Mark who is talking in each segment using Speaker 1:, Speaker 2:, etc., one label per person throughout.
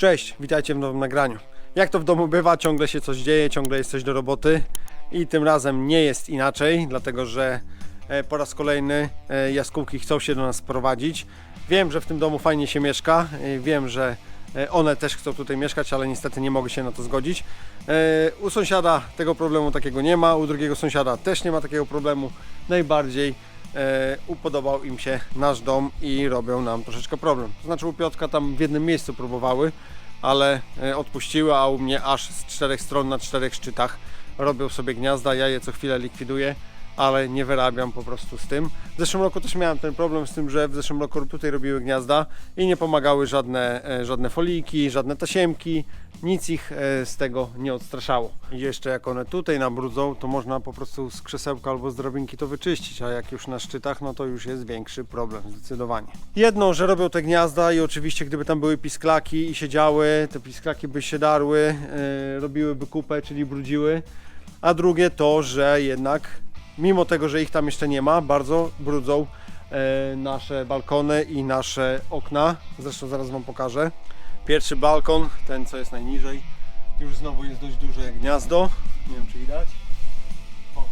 Speaker 1: Cześć, witajcie w nowym nagraniu. Jak to w domu bywa, ciągle się coś dzieje, ciągle jest coś do roboty i tym razem nie jest inaczej, dlatego że e, po raz kolejny e, jaskółki chcą się do nas sprowadzić. Wiem, że w tym domu fajnie się mieszka, e, wiem, że one też chcą tutaj mieszkać, ale niestety nie mogę się na to zgodzić. U sąsiada tego problemu takiego nie ma, u drugiego sąsiada też nie ma takiego problemu. Najbardziej upodobał im się nasz dom i robią nam troszeczkę problem. To znaczy u Piotrka tam w jednym miejscu próbowały, ale e, odpuściły, a u mnie aż z czterech stron na czterech szczytach robią sobie gniazda, ja je co chwilę likwiduję, ale nie wyrabiam po prostu z tym. W zeszłym roku też miałem ten problem z tym, że w zeszłym roku tutaj robiły gniazda i nie pomagały żadne, e, żadne foliki, żadne tasiemki, nic ich e, z tego nie odstraszało. Jeszcze jak one tutaj nabrudzą, to można po prostu z krzesełka albo z drabinki to wyczyścić, a jak już na szczytach, no to już jest większy problem, zdecydowanie. Jedno, że robią te gniazda i oczywiście gdyby tam były pisklaki i siedziały, te pisklaki by się darły, e, robiłyby kupę, czyli brudziły, a drugie to, że jednak mimo tego, że ich tam jeszcze nie ma, bardzo brudzą e, nasze balkony i nasze okna. Zresztą zaraz Wam pokażę. Pierwszy balkon, ten co jest najniżej, już znowu jest dość duże gniazdo. Nie wiem czy widać. O,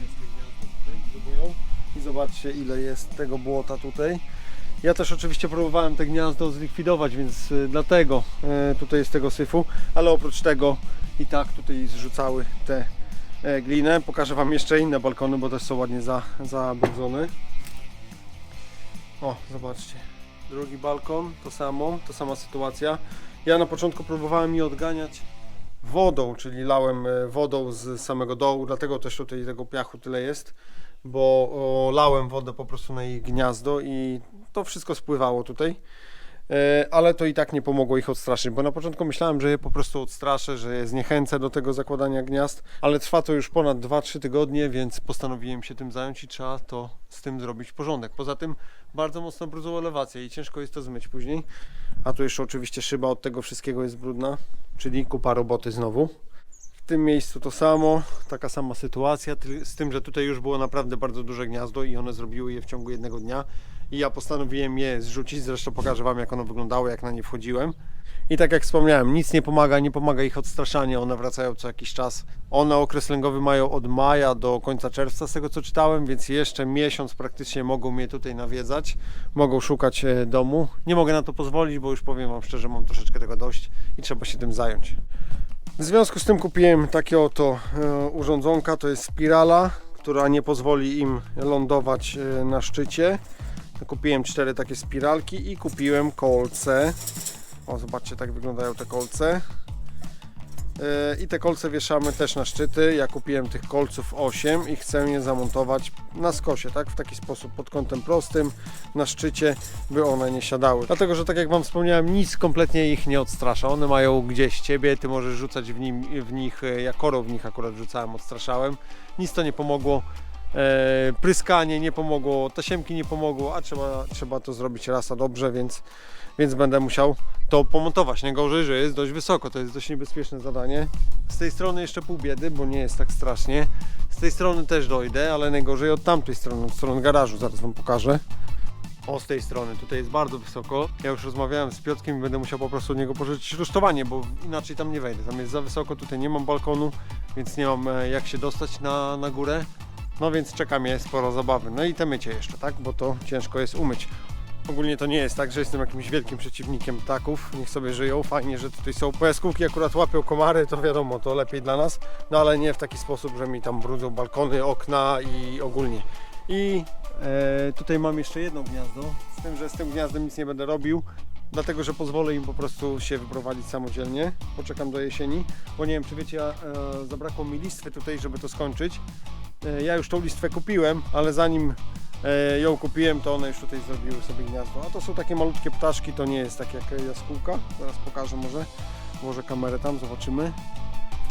Speaker 1: jest to gniazdo tutaj, próbują. I zobaczcie ile jest tego błota tutaj. Ja też oczywiście próbowałem te gniazdo zlikwidować, więc y, dlatego y, tutaj jest tego syfu, ale oprócz tego i tak tutaj zrzucały te e, glinę. Pokażę Wam jeszcze inne balkony, bo też są ładnie za, zabrudzone. O, zobaczcie. Drugi balkon, to samo, ta sama sytuacja. Ja na początku próbowałem je odganiać wodą, czyli lałem e, wodą z samego dołu, dlatego też tutaj tego piachu tyle jest, bo o, lałem wodę po prostu na ich gniazdo i to wszystko spływało tutaj. E, Ale to i tak nie pomogło ich odstraszyć, bo na początku myślałem, że je po prostu odstraszę, że je zniechęcę do tego zakładania gniazd, ale trwa to już ponad 2-3 tygodnie, więc postanowiłem się tym zająć i trzeba to z tym zrobić porządek. Poza tym bardzo mocno brudzą elewację i ciężko jest to zmyć później. A tu jeszcze oczywiście szyba od tego wszystkiego jest brudna, czyli kupa roboty znowu. W tym miejscu to samo, taka sama sytuacja, z tym, że tutaj już było naprawdę bardzo duże gniazdo i one zrobiły je w ciągu jednego dnia i ja postanowiłem je zrzucić, zresztą pokażę Wam jak one wyglądały, jak na nie wchodziłem. I tak jak wspomniałem, nic nie pomaga, nie pomaga ich odstraszanie, one wracają co jakiś czas. One okres lęgowy mają od maja do końca czerwca, z tego co czytałem, więc jeszcze miesiąc praktycznie mogą mnie tutaj nawiedzać, mogą szukać e, domu. Nie mogę na to pozwolić, bo już powiem Wam szczerze, mam troszeczkę tego dość i trzeba się tym zająć. W związku z tym kupiłem takie oto e, urządzonka, to jest spirala, która nie pozwoli im lądować e, na szczycie. Kupiłem cztery takie spiralki i kupiłem kolce. O, zobaczcie, tak wyglądają te kolce. E, I te kolce wieszamy też na szczyty. Ja kupiłem tych kolców 8 i chcę je zamontować na skosie, tak? W taki sposób pod kątem prostym na szczycie, by one nie siadały. Dlatego, że tak jak Wam wspomniałem, nic kompletnie ich nie odstrasza. One mają gdzieś Ciebie, Ty możesz rzucać w, nim, w nich, e, ja korą w nich akurat rzucałem, odstraszałem. Nic to nie pomogło. E, pryskanie nie pomogło, tasiemki nie pomogło, a trzeba, trzeba to zrobić raz dobrze, więc, więc będę musiał to pomontować. Najgorzej, że jest dość wysoko, to jest dość niebezpieczne zadanie. Z tej strony jeszcze pół biedy, bo nie jest tak strasznie. Z tej strony też dojdę, ale najgorzej od tamtej strony, od strony garażu, zaraz Wam pokażę. O, z tej strony, tutaj jest bardzo wysoko. Ja już rozmawiałem z Piotkiem i będę musiał po prostu od niego pożyczyć rusztowanie, bo inaczej tam nie wejdę. Tam jest za wysoko, tutaj nie mam balkonu, więc nie mam e, jak się dostać na, na górę. No więc czeka mnie sporo zabawy. No i te mycie jeszcze, tak? Bo to ciężko jest umyć. Ogólnie to nie jest tak, że jestem jakimś wielkim przeciwnikiem ptaków. Niech sobie żyją. Fajnie, że tutaj są pojaskówki, akurat łapią komary, to wiadomo, to lepiej dla nas. No ale nie w taki sposób, że mi tam brudzą balkony, okna i ogólnie. I e, tutaj mam jeszcze jedno gniazdo. Z tym, że z tym gniazdem nic nie będę robił. Dlatego, że pozwolę im po prostu się wyprowadzić samodzielnie. Poczekam do jesieni, bo nie wiem, czy wiecie, e, zabrakło mi listwy tutaj, żeby to skończyć. E, Ja już tą listwę kupiłem, ale zanim e, ją kupiłem, to one już tutaj zrobiły sobie gniazdo. A to są takie malutkie ptaszki, to nie jest tak jak jaskółka. Zaraz pokażę może. Włożę kamerę tam, zobaczymy.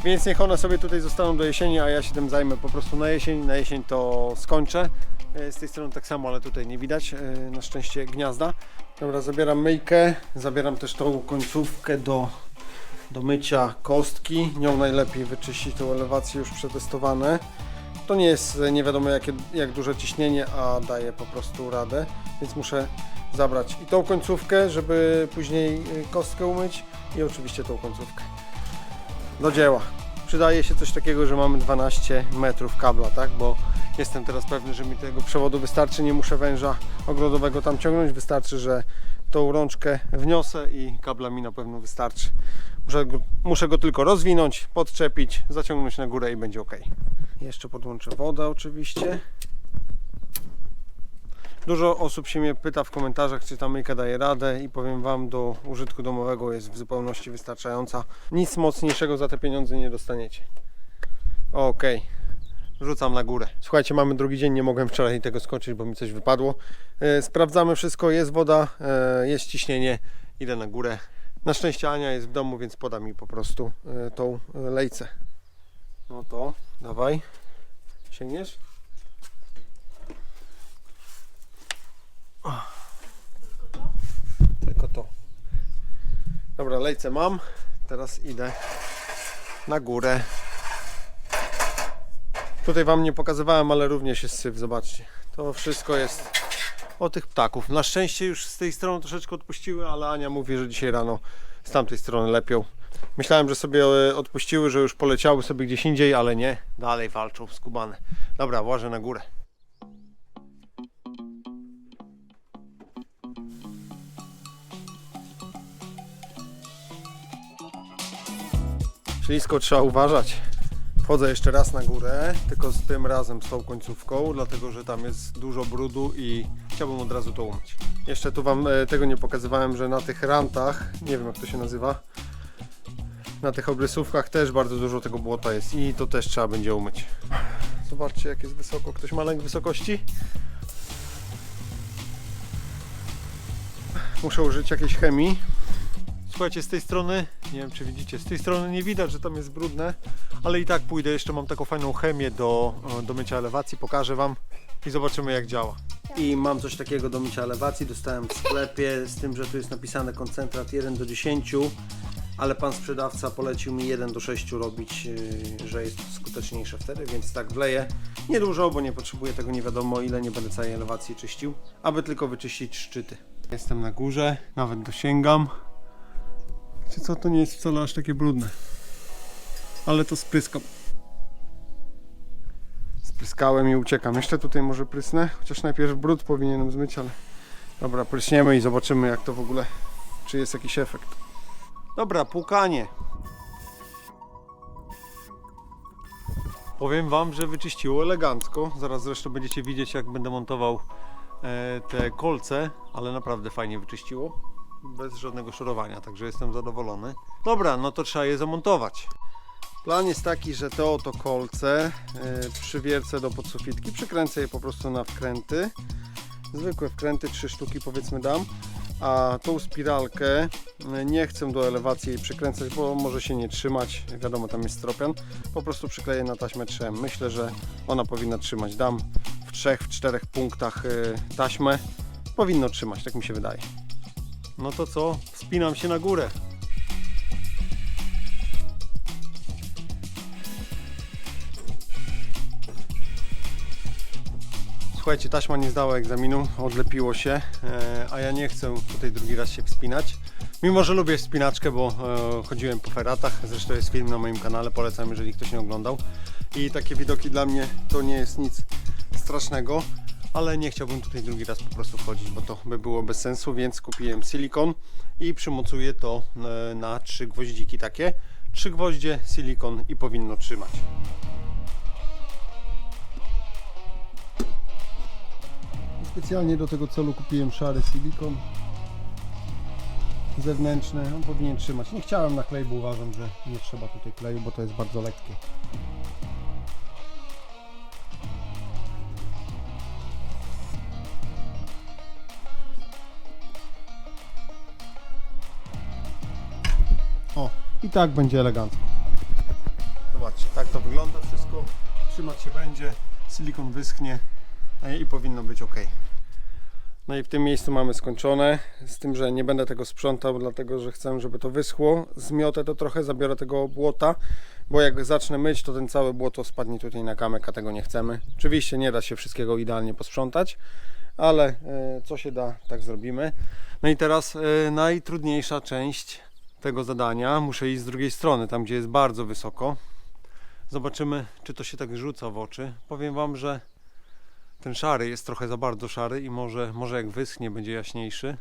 Speaker 1: Więc niech one sobie tutaj zostaną do jesieni, a ja się tym zajmę po prostu na jesień. Na jesień to skończę. E, Z tej strony tak samo, ale tutaj nie widać na szczęście gniazda. Dobra, zabieram myjkę, zabieram też tą końcówkę do, do mycia kostki. Nią najlepiej wyczyścić tą elewację już przetestowane. To nie jest e, nie wiadomo jakie, jak duże ciśnienie, a daje po prostu radę, więc muszę zabrać i tą końcówkę, żeby później y, kostkę umyć i oczywiście tą końcówkę. Do dzieła. Przydaje się coś takiego, że mamy 12 metrów kabla, tak? Bo jestem teraz pewny, że mi tego przewodu wystarczy, nie muszę węża ogrodowego tam ciągnąć, wystarczy, że tą rączkę wniosę i kabla mi na pewno wystarczy. Muszę go, muszę go tylko rozwinąć, podczepić, zaciągnąć na górę i będzie ok. Jeszcze podłączę wodę oczywiście. Dużo osób się mnie pyta w komentarzach, czy ta myjka daje radę i powiem Wam, do użytku domowego jest w zupełności wystarczająca. Nic mocniejszego za te pieniądze nie dostaniecie. Ok, rzucam na górę. Słuchajcie, mamy drugi dzień, nie mogłem wczoraj tego skończyć, bo mi coś wypadło. E, Sprawdzamy wszystko, jest woda, e, jest ciśnienie, idę na górę. Na szczęście Ania jest w domu, więc poda mi po prostu e, tą e, lejcę. No to, dawaj. Sięgniesz? Tylko to. Dobra, lejce mam. Teraz idę na górę. Tutaj Wam nie pokazywałem, ale również jest syf, zobaczcie. To wszystko jest o tych ptaków. Na szczęście już z tej strony troszeczkę odpuściły, ale Ania mówi, że dzisiaj rano z tamtej strony lepią. Myślałem, że sobie e, odpuściły, że już poleciały sobie gdzieś indziej, ale nie. Dalej walczą skubane. Dobra, włażę na górę. Ślisko trzeba uważać. Wchodzę jeszcze raz na górę, tylko z tym razem z tą końcówką, dlatego że tam jest dużo brudu i chciałbym od razu to umyć. Jeszcze tu Wam e, tego nie pokazywałem, że na tych rantach, nie wiem jak to się nazywa, na tych obrysówkach też bardzo dużo tego błota jest i to też trzeba będzie umyć. Zobaczcie jak jest wysoko. Ktoś ma lęk wysokości? Muszę użyć jakiejś chemii. Słuchajcie, z tej strony, nie wiem czy widzicie, z tej strony nie widać, że tam jest brudne, ale i tak pójdę, jeszcze mam taką fajną chemię do, do mycia elewacji, pokażę Wam i zobaczymy jak działa. I mam coś takiego do mycia elewacji, dostałem w sklepie, z tym, że tu jest napisane koncentrat 1 do 10, ale pan sprzedawca polecił mi 1 do 6 robić, yy, że jest skuteczniejsze wtedy, więc tak wleję. Niedużo, bo nie potrzebuję tego nie wiadomo ile, nie będę całej elewacji czyścił, aby tylko wyczyścić szczyty. Jestem na górze, nawet dosięgam. Co, to nie jest wcale aż takie brudne. Ale to spryskam. Spryskałem i uciekam. Jeszcze tutaj może prysnę, chociaż najpierw brud powinienem zmyć, ale... Dobra, pryśniemy i zobaczymy jak to w ogóle, czy jest jakiś efekt. Dobra, płukanie. Powiem Wam, że wyczyściło elegancko. Zaraz zresztą będziecie widzieć jak będę montował e, te kolce, ale naprawdę fajnie wyczyściło. Bez żadnego szorowania, także jestem zadowolony. Dobra, no to trzeba je zamontować. Plan jest taki, że to oto kolce e, przywiercę do podsufitki, przykręcę je po prostu na wkręty. Zwykłe wkręty, trzy sztuki powiedzmy dam. A tą spiralkę e, nie chcę do elewacji jej przykręcać, bo może się nie trzymać. Wiadomo, tam jest stropian. Po prostu przykleję na taśmę 3. Myślę, że ona powinna trzymać. Dam w trzech, w czterech punktach e, taśmę. Powinno trzymać, tak mi się wydaje. No to co? Wspinam się na górę. Słuchajcie, taśma nie zdała egzaminu, odlepiło się, e, a ja nie chcę tutaj drugi raz się wspinać. Mimo, że lubię wspinaczkę, bo e, chodziłem po feratach, zresztą jest film na moim kanale, polecam, jeżeli ktoś nie oglądał. I takie widoki dla mnie to nie jest nic strasznego, ale nie chciałbym tutaj drugi raz po prostu wchodzić, bo to by było bez sensu, więc kupiłem silikon i przymocuję to e, na trzy gwoździki takie. Trzy gwoździe, silikon i powinno trzymać. Specjalnie do tego celu kupiłem szary silikon zewnętrzny, on powinien trzymać. Nie chciałem na klej, bo uważam, że nie trzeba tutaj kleju, bo to jest bardzo lekkie. Tak będzie elegancko. Zobaczcie, tak to wygląda wszystko. Trzymać się będzie, silikon wyschnie e, i powinno być ok. No i w tym miejscu mamy skończone, z tym, że nie będę tego sprzątał, dlatego że chcę, żeby to wyschło. Zmiotę to trochę, zabiorę tego błota, bo jak zacznę myć, to ten cały błoto spadnie tutaj na kamek, a tego nie chcemy. Oczywiście nie da się wszystkiego idealnie posprzątać, ale e, co się da, tak zrobimy. No i teraz e, najtrudniejsza część tego zadania. Muszę iść z drugiej strony, tam gdzie jest bardzo wysoko. Zobaczymy, czy to się tak rzuca w oczy. Powiem Wam, że ten szary jest trochę za bardzo szary i może, może jak wyschnie będzie jaśniejszy,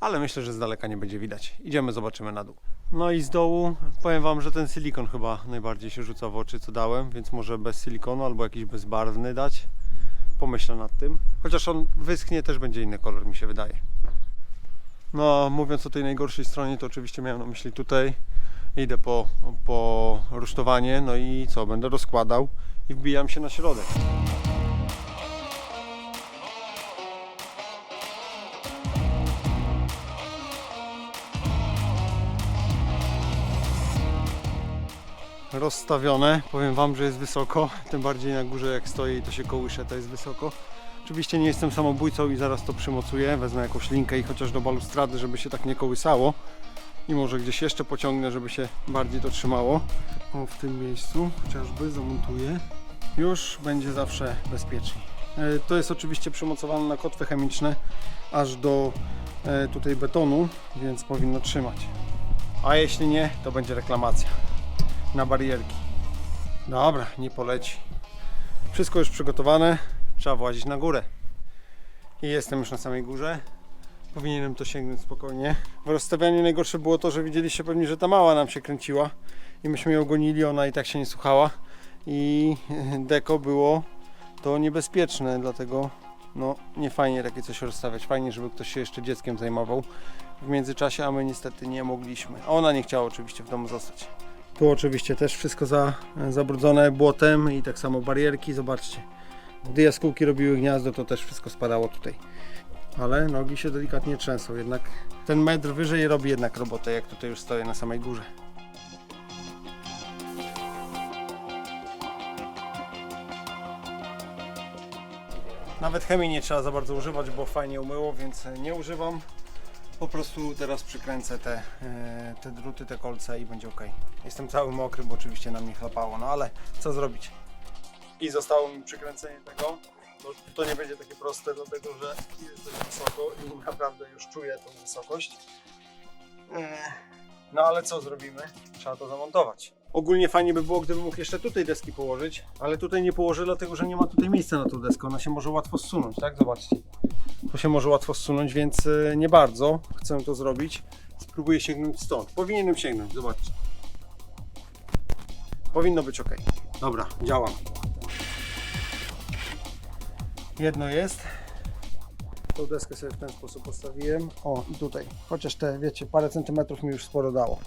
Speaker 1: ale myślę, że z daleka nie będzie widać. Idziemy, zobaczymy na dół. No i z dołu powiem Wam, że ten silikon chyba najbardziej się rzuca w oczy, co dałem, więc może bez silikonu albo jakiś bezbarwny dać. Pomyślę nad tym. Chociaż on wyschnie, też będzie inny kolor, mi się wydaje. No, mówiąc o tej najgorszej stronie, to oczywiście miałem na myśli tutaj. Idę po, po rusztowanie, no i co, będę rozkładał i wbijam się na środek. rozstawione. Powiem Wam, że jest wysoko, tym bardziej na górze jak stoję i to się kołysze, to jest wysoko. Oczywiście nie jestem samobójcą i zaraz to przymocuję, wezmę jakąś linkę i chociaż do balustrady, żeby się tak nie kołysało. I może gdzieś jeszcze pociągnę, żeby się bardziej to trzymało. O, w tym miejscu chociażby zamontuję. Już będzie zawsze bezpieczniej. E, To jest oczywiście przymocowane na kotwy chemiczne aż do e, tutaj betonu, więc powinno trzymać. A jeśli nie, to będzie reklamacja na barierki. Dobra, nie poleci. Wszystko już przygotowane. Trzeba włazić na górę. I jestem już na samej górze. Powinienem to sięgnąć spokojnie. W rozstawianiu najgorsze było to, że widzieliście pewnie, że ta mała nam się kręciła i myśmy ją gonili, ona i tak się nie słuchała. I deko było to niebezpieczne, dlatego no nie fajnie takie coś rozstawiać. Fajnie, żeby ktoś się jeszcze dzieckiem zajmował w międzyczasie, a my niestety nie mogliśmy. A ona nie chciała oczywiście w domu zostać. Tu oczywiście też wszystko za, zabrudzone błotem i tak samo barierki, zobaczcie. Gdy jaskółki robiły gniazdo, to też wszystko spadało tutaj. Ale nogi się delikatnie trzęsą, jednak ten metr wyżej robi jednak robotę, jak tutaj już stoję na samej górze. Nawet chemii nie trzeba za bardzo używać, bo fajnie umyło, więc nie używam. Po prostu teraz przykręcę te, e, te druty, te kolce i będzie ok. Jestem cały mokry, bo oczywiście na mnie chlapało, no ale co zrobić? I zostało mi przykręcenie tego. To nie będzie takie proste, dlatego że jest dość wysoko i naprawdę już czuję tą wysokość. E, No ale co zrobimy? Trzeba to zamontować. Ogólnie fajnie by było, gdybym mógł jeszcze tutaj deski położyć, ale tutaj nie położę, dlatego że nie ma tutaj miejsca na tą deskę. Ona się może łatwo zsunąć, tak? Zobaczcie. To się może łatwo zsunąć, więc e, nie bardzo chcę to zrobić. Spróbuję sięgnąć stąd. Powinienem sięgnąć, zobaczcie. Powinno być ok. Dobra, działam. Jedno jest. Tą deskę sobie w ten sposób postawiłem. O, i tutaj. Chociaż te, wiecie, parę centymetrów mi już sporo dało.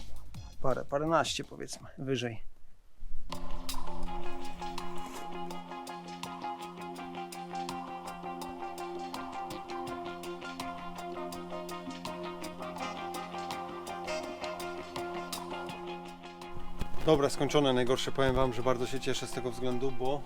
Speaker 1: Parę, paręnaście powiedzmy, wyżej. Dobra, skończone. Najgorsze powiem Wam, że bardzo się cieszę z tego względu, bo,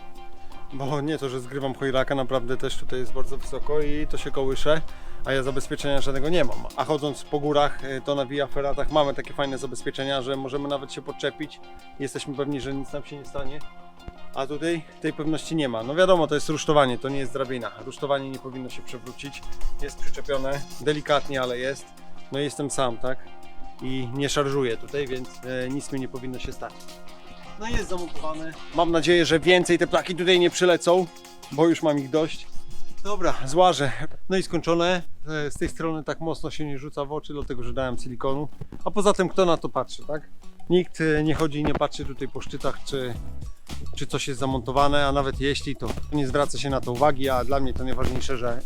Speaker 1: bo nie to, że zgrywam chojraka, naprawdę też tutaj jest bardzo wysoko i to się kołysze, a ja zabezpieczenia żadnego nie mam. A chodząc po górach, y, to na via feratach mamy takie fajne zabezpieczenia, że możemy nawet się podczepić. Jesteśmy pewni, że nic nam się nie stanie. A tutaj tej pewności nie ma. No wiadomo, to jest rusztowanie, to nie jest drabina. Rusztowanie nie powinno się przewrócić. Jest przyczepione, delikatnie, ale jest. No i jestem sam, tak? I nie szarżuję tutaj, więc e, nic mi nie powinno się stać. No jest zamontowane. Mam nadzieję, że więcej te plaki tutaj nie przylecą, bo już mam ich dość. Dobra, złażę. No i skończone. E, Z tej strony tak mocno się nie rzuca w oczy, dlatego że dałem silikonu. A poza tym kto na to patrzy, tak? Nikt e, nie chodzi i nie patrzy tutaj po szczytach, czy, czy coś jest zamontowane, a nawet jeśli, to nie zwraca się na to uwagi, a dla mnie to najważniejsze, że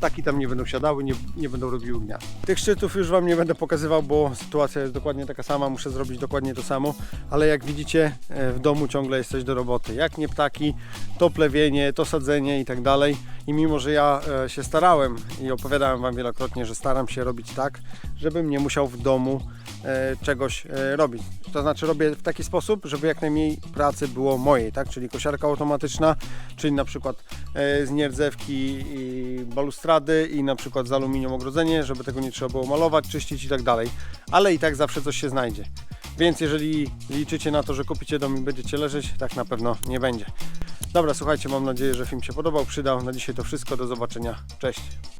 Speaker 1: ptaki tam nie będą siadały, nie, nie będą robiły gniazd. Tych szczytów już Wam nie będę pokazywał, bo sytuacja jest dokładnie taka sama, muszę zrobić dokładnie to samo, ale jak widzicie e, w domu ciągle jest coś do roboty. Jak nie ptaki, to plewienie, to sadzenie i tak dalej. I mimo, że ja e, się starałem i opowiadałem Wam wielokrotnie, że staram się robić tak, żebym nie musiał w domu e, czegoś robić. To znaczy robię w taki sposób, żeby jak najmniej pracy było mojej, tak? Czyli kosiarka automatyczna, czyli na przykład z nierdzewki i balustrady i na przykład z aluminium ogrodzenie, żeby tego nie trzeba było malować, czyścić i tak dalej. Ale i tak zawsze coś się znajdzie. Więc jeżeli liczycie na to, że kupicie dom i będziecie leżeć, tak na pewno nie będzie. Dobra, słuchajcie, mam nadzieję, że film się podobał, przydał. Na dzisiaj to wszystko. Do zobaczenia. Cześć.